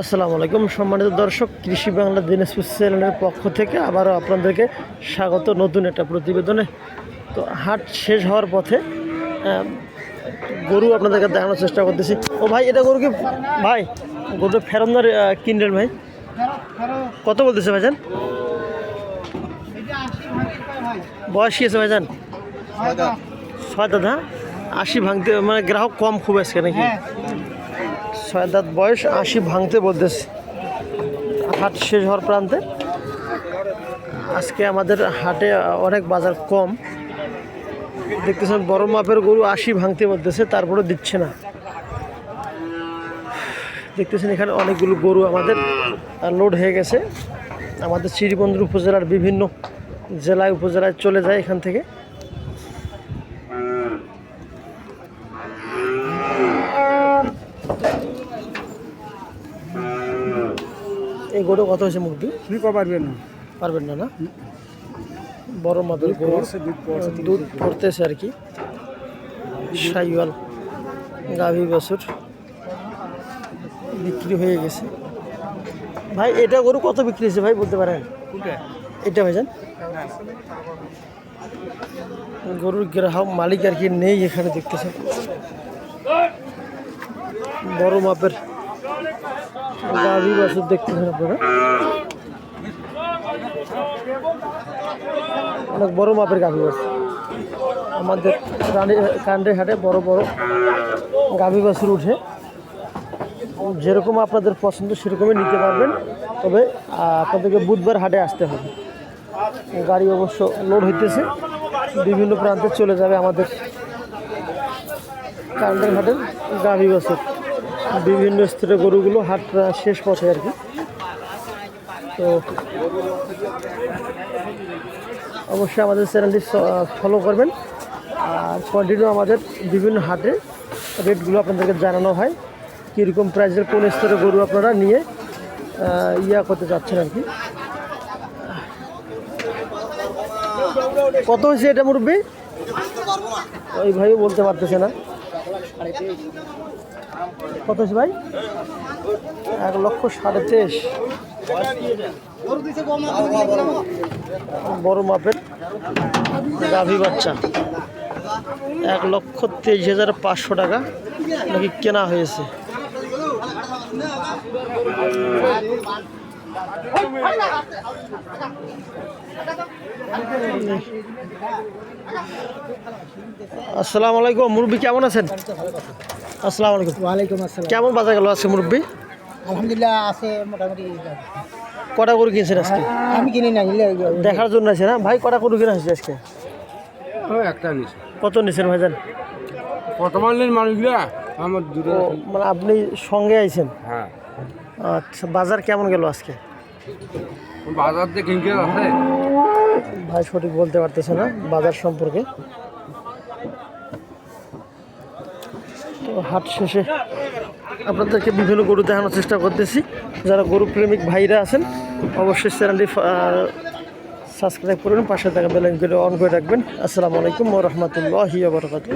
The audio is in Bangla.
আসসালামু আলাইকুম সম্মানিত দর্শক কৃষি বাংলা দিনাজপুর চ্যানেলের পক্ষ থেকে আবারও আপনাদেরকে স্বাগত নতুন একটা প্রতিবেদনে। তো হাট শেষ হওয়ার পথে গরু আপনাদেরকে দেখানোর চেষ্টা করতেছি। ও ভাই এটা গরু কি ভাই গরুটা ফেরন্দার কিনলেন ভাই? কত বলতেছে ভাইজান? বয়স কি আছে ভাইজান? ছয় দাদা আশি ভাঙতে মানে গ্রাহক কম খুব আজকে নাকি? ছয় দাঁত বয়স, আশি ভাঙতে বলতেছে। হাট শেষ হওয়ার প্রান্তে। আজকে আমাদের হাটে অনেক বাজার কম। দেখতেছেন, বড় মাপের গরু আশি ভাঙতে বলতেছে তারপরে দিচ্ছে না। দেখতেছেন, এখানে অনেকগুলো গরু আমাদের লোড হয়ে গেছে। আমাদের শ্রীবন্ধুর উপজেলার বিভিন্ন জেলায়, উপজেলায় চলে যায় এখান থেকে। এই গরু কত হয়েছে মুরগি নিতে পারবেন না। পারবেন না না? বড় মাপের গরু। দুধ দুধ পড়তেছে আর কি। সাইওয়াল গাভী বছর। বিক্রি হয়ে গেছে। ভাই এটা গরু কত বিক্রি হয়েছে ভাই বলতে পারেন? এটা ভাইজান? গরুর গ্রাহক মালিক আর কি নেই এখানে দেখতেছেন। বড় মাপের গাভী বছর দেখতেছেন আপনারা অনেক বড় মাপের গাভী বাছুর আমাদের রানী কান্ডে হাটে বড় বড় গাভী বাছুর উঠে। যেরকম আপনাদের পছন্দ সেরকমই নিতে পারবেন। তবে আপনাদেরকে বুধবার হাটে আসতে হবে। গাড়ি অবশ্য লোড হইতেছে। বিভিন্ন প্রান্তে চলে যাবে আমাদের কান্ডের হাটের গাভী বাছুর। বিভিন্ন স্তরের গরুগুলো হাট প্রায় শেষ পথে আর কি। তো অবশ্যই আমাদের চ্যানেলটি ফলো করবেন আর কন্টিনিউ আমাদের বিভিন্ন হাটে রেটগুলো আপনাদেরকে জানানো হয়, কীরকম প্রাইসের কোন স্তরে গরু আপনারা নিয়ে ইয়া করতে যাচ্ছেন আর কি। কত হয়েছে এটা মুরব্বী? ওই ভাইও বলতে পারতেছে না। কত ভাই? এক লক্ষ সাড়ে তেইশ। বড় মাপের গাভী বাচ্চা। এক লক্ষ তেইশ হাজার পাঁচশো টাকা। নাকি কেনা হয়েছে? আসসালামু আলাইকুম মুরব্বী কেমন আছেন? আসসালামু আলাইকুম। ওয়ালাইকুম আসসালাম। কেমন বাজার গেল আজকে মুরব্বী? আলহামদুলিল্লাহ আছে মোটামুটি। কটা গরু কিনছেন আজকে? আমি কিনি না দেখার জন্য আছে না? ভাই কটা গরু কিনা হয়েছে আজকে? একটা নিছি। কত নিছেন ভাইজান? বর্তমানের মানুষগুলা আমার দুটো মানে আপনি সঙ্গে আইছেন? হ্যাঁ। আচ্ছা বাজার কেমন গেল আজকে? বাজার আছে ভাই সঠিক বলতে পারতেছে না বাজার সম্পর্কে। তো হাট শেষে আপনাদেরকে বিভিন্ন গরু দেখানোর চেষ্টা করতেছি। যারা গরু প্রেমিক ভাইরা আছেন অবশ্যই চ্যানেলটি সাবস্ক্রাইব করবেন পাশে থাকা বেলাইন করে অন করে রাখবেন। আসসালামু আলাইকুম ও রহমতুল্লাহি বারকাতুহ।